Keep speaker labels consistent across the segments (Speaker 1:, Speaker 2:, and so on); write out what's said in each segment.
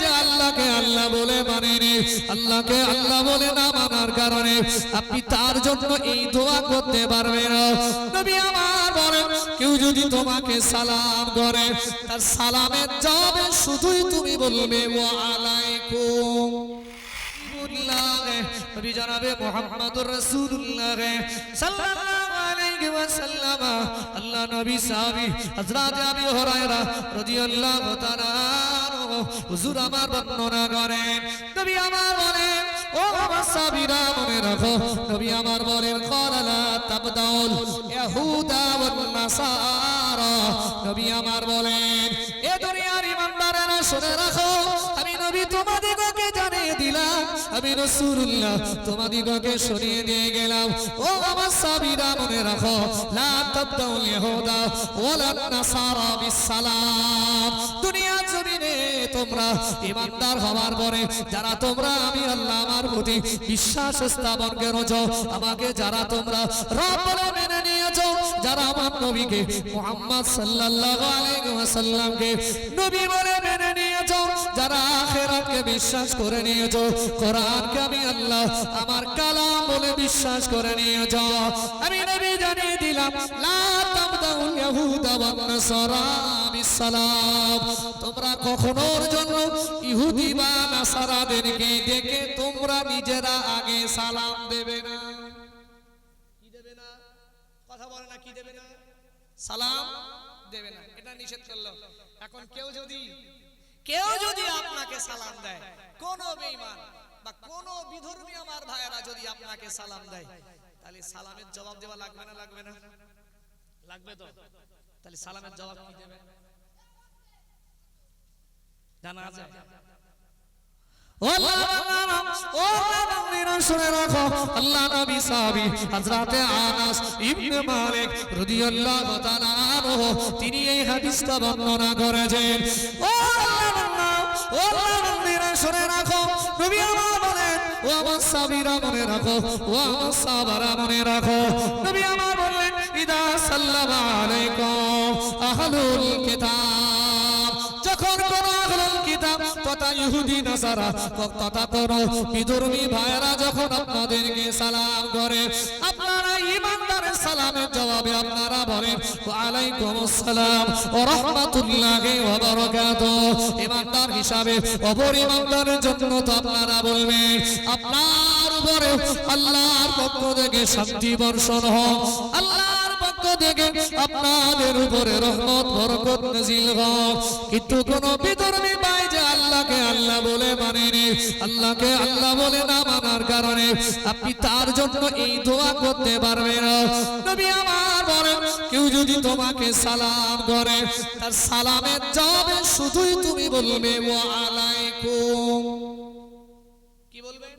Speaker 1: যে আল্লাহকে আল্লাহ বলে মানেনি। আল্লাহকে আল্লাহ বলে না মানার কারণে আপনি তার জন্য এই দোয়া করতে পারবেন কেউ যদি তোমাকে সালাম করে, তার সালামের জবাবে শুধুই তুমি বলবে ওয়া আলাইকুম নবী জানাবে মুহাম্মাদুর রাসূলুল্লাহ আলাইহি ওয়াসাল্লাম। আল্লাহ নবী সাহাবী হযরত আবি হুরায়রা রাদিয়াল্লাহু তাআলা হুজুর আমার বর্ণনা করেন। নবী আমার বলেন, ও আমার সাহাবীরা, মনে রাখো, নবী আমার বলেন ক্বালা লা তাবদাউল ইয়াহুদা ওয়ান নাসারা। নবী আমার বলেন, এ দুনিয়ার ইমানদারেরা, শুনে রাখো, আমি নবী দিলাম আমি তোমাদিগকে শুনিয়ে দিয়ে গেলাম। ও আমার সাবিরা, মনে রাখো, লা ইয়াহুদা ওয়ালা নাসারা বিসালাম দুনিয়া জমিনে তোমরা ইমানদার হওয়ার পরে, যারা তোমরা, আমি আল্লাহ আমার প্রতি বিশ্বাস স্থাপন করেছ, আমাকে যারা তোমরা রব বলে মেনে নিয়েছো, যারা আমার নবীকে মুহাম্মদ সাল্লাল্লাহু আলাইহি ওয়াসাল্লামকে নবী বলে মেনে নিয়েছো? যারা আখিরাতকে বিশ্বাস করে নিয়েছো, কোরআনকে আমি আল্লাহ আমার কালাম বলে বিশ্বাস করে নিয়েছো। আমি নবী জানিয়ে দিলাম, লা তাবদাউল ইয়াহুদা ওয়ান নাসারা বিসালাম তোমরা কখনোর জন্য ইহুদি বা নাসারাদেরকে দেখে তোমরা নিজেরা আগে সালাম দেবে না। দেবে না? সালাম দেবে না। এটা নিষেধ করল। এখন কেউ যদি কেউ যদি আপনাকে সালাম দেয় কোন বেঈমান বা কোন বিধর্মী আমার ভাইয়েরা যদি আপনাকে সালাম দেয় তাহলে সালামের জবাব দেওয়া লাগবে না লাগবে না? লাগবে তো? তাহলে সালামের জবাব কি দেবে? জানা আছে? ও ও মুমিনা শুনে রাখো। আল্লাহ নবী সাহাবী হযরতে আনাস ইবনে মালিক রাদিয়াল্লাহু তাআলা তিনি এই হাদিসটা বর্ণনা করেছেন। ও আল্লাহ ও মুমিনা শুনে রাখো, নবী আমার বলেন ও আমার সাবিরা মনে রাখো, ও আমার সাবারা মনে রাখো। নবী আমার বললেন ইদা সাল্লাম আলাইকুম আহলুল কিতাব। যখন কোন তথা ইহুদি, নাসারা তথা কোন বিধর্মী ভাইরা যখন আপনাদেরকে সালাম করে, আপনারা ইমানদারের সালামের জবাবে আপনারা বলেন আসসালাম ইমানদার হিসাবে অপর ইমানদারের জন্য তো আপনারা বলবেন, আপনার উপরে আল্লাহর পক্ষ থেকে শান্তি বর্ষণ হোক। থেকে আপনাদের উপরে রহমত, বরকত নাজিল হোক। কিন্তু আল্লাহকে আল্লাহ বলে মানেনি। আল্লাহকে আল্লাহ বলে না মানার কারণে আপনি তার জন্য এই দোয়া করতে পারবেন। কেউ যদি তোমাকে সালাম করে, তার সালামের জবাবে শুধুই তুমি বলবে কি বলবেন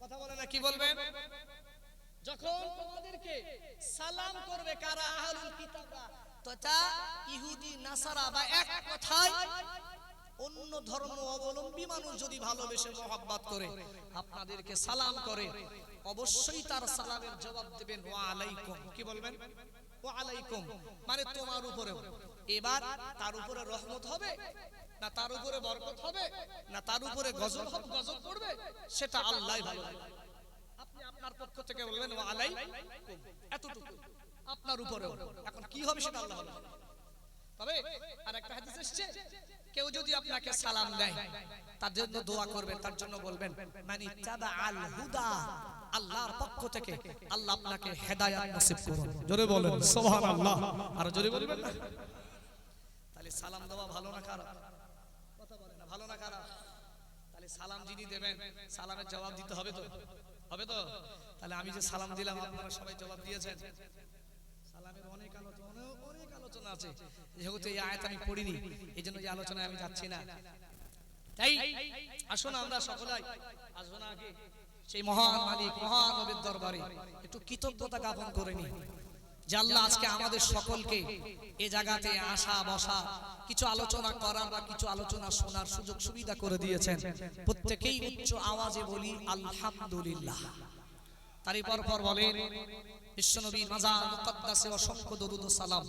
Speaker 1: কথা বলে না, কি বলবেন যখন তোমাদেরকে সালাম করবে কারা? আহলুল কিতাবরা। তথা ইহুদি, নাসারা বা এক কথায় অন্য ধর্ম অবলম্বী মানুষ যদি ভালোবেসে মহব্বত করে, আপনাদেরকে সালাম করে, অবশ্যই তার সালামের জবাব দেবেন, ওয়া আলাইকুম। কি বলবেন? ওয়া আলাইকুম। মানে তোমার উপরে এবার তার উপরে রহমত হবে, না তার উপরে বরকত হবে, না তার উপরে গজব হবে, গজব পড়বে, সেটা আল্লাহই ভালো। আপনি আপনার পক্ষ থেকে বলবেন, ওয়া আলাইকুম। এতটুকু। আপনার উপরে এখন কি হবে সেটা আল্লাহ তবে আর একটা হাদিস কেউ যদি আপনাকে সালাম দেয় তার জন্য দোয়া করবেন তার জন্য বলবেন মানে তাবা আল হুদা আল্লাহর পক্ষ থেকে আল্লাহ আপনাকে হেদায়াত নসিব করুন। জোরে বলেন সুবহানাল্লাহ। আর জোরে বলবেন না। তাহলে সালাম দেওয়া ভালো না খারাপ? কথা বলেন না ভালো না খারাপ? তাহলে সালাম যিনি দেবেন সালামের জবাব দিতে হবে তো? হবে তো? তাহলে আমি যে সালাম দিলাম আপনারা সবাই জবাব দিয়েছেন সালামের অনেক আলোচনা অনেক- অনেক আলোচনা আছে। যেহেতু এই আয়াত আমি পড়িনি এই জন্য আলোচনায় আমি যাচ্ছি না। তাই আমরা সকলাই আসুন আগে সেই মহান মালিক, মহান নবীর দরবারে একটু কৃতজ্ঞতা জ্ঞাপন করে নি আজকে আমাদের সকলকে এ জায়গাতে আসা, বসা, কিছু আলোচনা করার বা কিছু আলোচনা শোনার সুযোগ সুবিধা করে দিয়েছেন। প্রত্যেকেই উচ্চ আওয়াজে বলি, আলহামদুলিল্লাহ। তারই পর পর বলেন বিশ্বনবীর মাজার মুকদ্দাসে অসংখ্য দরুদ সালাম।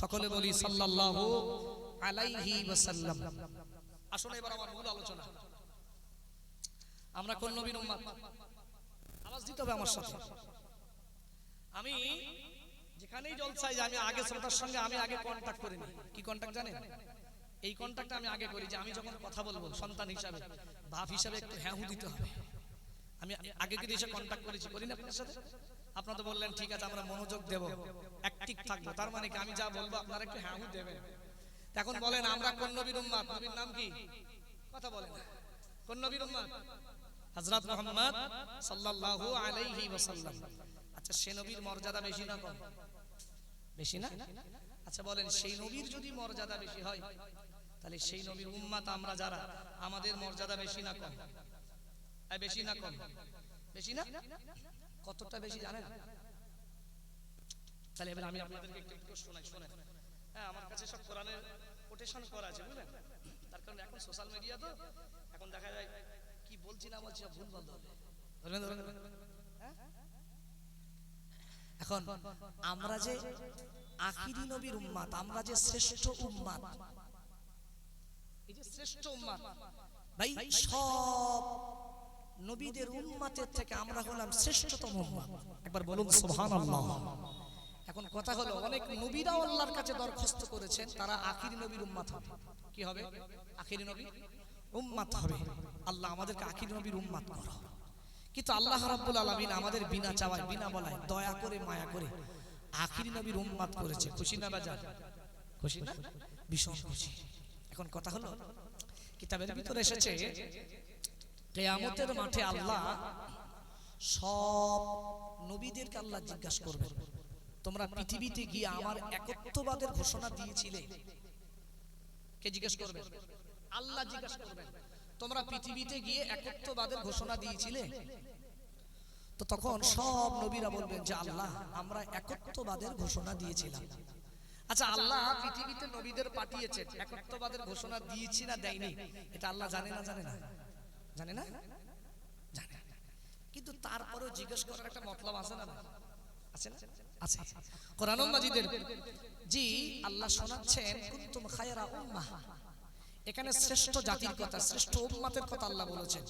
Speaker 1: সকলে বলি, সাল্লাল্লাহু আলাইহি ওয়াসাল্লাম। আসলে এবার আমার মূল আলোচনা। আমরা কোন নবীর উম্মাদ? আওয়াজ দিতে হবে আমার সাথে। আমি যেখানেই জলসাই যে আমি আগে শ্রোতার সঙ্গে, আমি আগে কন্টাক্ট করিনি কি কন্টাক্ট জানেন? এই কন্টাক্টটা আমি আগে করি যে, আমি যখন কথা বলব, সন্তান হিসাবে বাপ হিসাবে একটু হ্যাঁ দিতে হবে। আমি আগে কিন্তু এসে কন্টাক্ট করেছি, করি না আপনার সাথে? আপনারা তো বললেন, ঠিক আছে, আমরা মনোযোগ দেব। অ্যাক্টিভ থাকব। তার মানে কি, আমি যা বলব আপনারা একটু হ্যাঁ দেবেন। এখন বলেন, আমরা কোন নবীর উম্মাদ। নবীর নাম কি? কথা বলেন। কোন নবীর উম্মাদ? হযরত মুহাম্মদ সাল্লাল্লাহু আলাইহি ওয়াসাল্লাম। আচ্ছা সে নবীর মর্যাদা বেশি না কম? বেশি না? আচ্ছা বলেন, সেই নবীর যদি মর্যাদা বেশি হয়, তাহলে সেই নবীর উম্মাত আমরা যারা, আমাদের মর্যাদা বেশি না কম? বেশি না কম। বেশি না? কতটা বেশি জানেন? তাহলে এবার আমি আপনাদেরকে একটু একটু শোনাই, শোনেন। হ্যাঁ আমার কাছে সব কোরআনের কোটেশন করা আছে, বুঝলেন? তার কারণ এখন সোশ্যাল মিডিয়া তো, এখন দেখা যায় কি বলছি না বলছি ভুল বলতে হবে। ধরবেন ধরবেন হ্যাঁ? এখন আমরা যে আখিরি নবীর উম্মাত, আমরা যে শ্রেষ্ঠ উম্মাত, এই যে শ্রেষ্ঠ উম্মাত, ভাই, সব নবীদের উম্মাতের থেকে আমরা হলাম শ্রেষ্ঠতম একবার বলুন, সুবহানাল্লাহ। এখন কথা হলো, অনেক নবীরাও আল্লাহর কাছে দরখাস্ত করেছেন, তারা আখিরি নবীর উম্মাত হবে। কি হবে? আখিরি নবী উম্মাত হবে। আল্লাহ আমাদেরকে আখিরি নবীর উম্মাত করো। কিন্তু আল্লাহ রাব্বুল আলামিন আমাদের বিনা চাওয়ায়, বিনা বলায়, দয়া করে, মায়া করে আখিরি নবীর উম্মাত করেছে। খুশি না, বাজার? খুশি না? ভীষণ খুশি। এখন কথা হলো, কিতাবের ভিতরে এসেছে কেয়ামতের মাঠে আল্লাহ সব নবীদেরকে আল্লাহ জিজ্ঞাসা করবেন তোমরা পৃথিবীতে গিয়ে আমার একত্ববাদের ঘোষণা দিয়েছিলে? কে জিজ্ঞেস করবে? আল্লাহ জিজ্ঞাসা করবেন তোমরা পৃথিবীতে গিয়ে একত্ববাদের ঘোষণা দিয়েছিলে? তো তখন সব নবীরা বলবেন যে আল্লাহ আমরা একত্ববাদের ঘোষণা দিয়েছিলাম। আচ্ছা আল্লাহ পৃথিবীতে নবীদের পাঠিয়েছেন একত্ববাদের ঘোষণা দিয়েছি না দেয়নি? এটা আল্লাহ জানে না জানে না? জানে না? জানে। কিন্তু তারপরেও জিজ্ঞেস করার একটা মতলব আছে না আছে না? আছে। কোরআন মাজিদের। জি, আল্লাহ শোনাচ্ছেন, কুনতুম খায়রা উম্মাহ। এখানে শ্রেষ্ঠ জাতির কথা, শ্রেষ্ঠ উম্মাতের কথা আল্লাহ বলেছেন।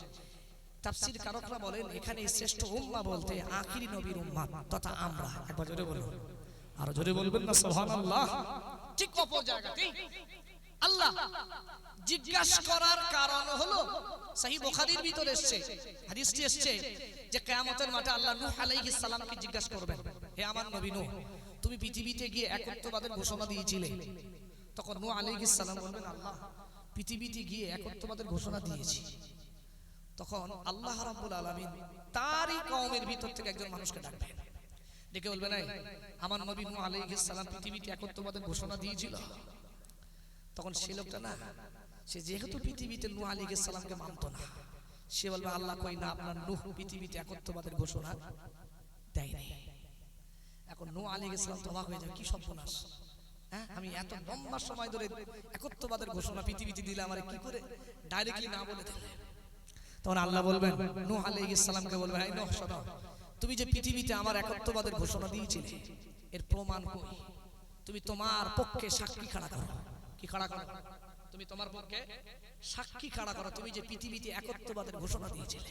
Speaker 1: তাফসীর কারকরা বলেন, এখানে শ্রেষ্ঠ উম্মা বলতে আখিরি নবীর উম্মাত তথা আমরা। একবার জোরে বলুন। আরও জোরে বলবেন না, সুবহানাল্লাহ? ঠিক অপর জায়গাতেই আল্লাহ জিজ্ঞাসা করার কারণ হলো সহি বুখারীর ভিতরে এসেছে, হাদিসটি এসেছে যে কিয়ামতের মাঠে আল্লাহ নূহ আলাইহিস সালামকে জিজ্ঞাসা করবেন, হে আমার নবী নূহ, তুমি পৃথিবীতে গিয়ে একত্ববাদের ঘোষণা দিয়েছিলে। তখন নূহ আলাইহিস সালাম বলবেন আল্লাহ, পৃথিবীতে গিয়ে একত্ববাদের ঘোষণা দিয়েছি। তখন আল্লাহ রাব্বুল আলামিন তারই কওমের ভিতর থেকে একজন মানুষকে ডাকবেন ডেকে বলবেন, এই, আমার নবী নূহ আলাইহিস সালাম পৃথিবীতে একত্ববাদের ঘোষণা দিয়েছিল? তখন সে লোকটা না সে যেহেতু পৃথিবীতে নূহ আলাইহিস সালামকে মানতো না। সে বলবে আল্লাহ কই না আপনার নূহ পৃথিবীতে একত্ববাদের ঘোষণা দেয়নি এখন নূহ আলাইহিস সালাম তো অবাক হয়ে যাবে কি সর্বনাশ। হ্যাঁ আমি এত লম্বা সময় ধরে একত্ববাদের ঘোষণা পৃথিবীতে দিলে আমার কি করে? ডাইরেক্টলি না বলে দিলে। তখন আল্লাহ বলবেন নূহ আলাইহিস সালামকে বলবেন এই নূহ শোনো তুমি যে পৃথিবীতে আমার একত্ববাদের ঘোষণা দিয়েছিলে এর প্রমাণ কই? তুমি তোমার পক্ষে সাক্ষী খাড়া করো। কি খাড়া করো? তুমি তোমার পক্ষে সাক্ষী খাড়া করা তুমি যে পৃথিবীতে একত্ববাদের ঘোষণা দিয়েছিলে।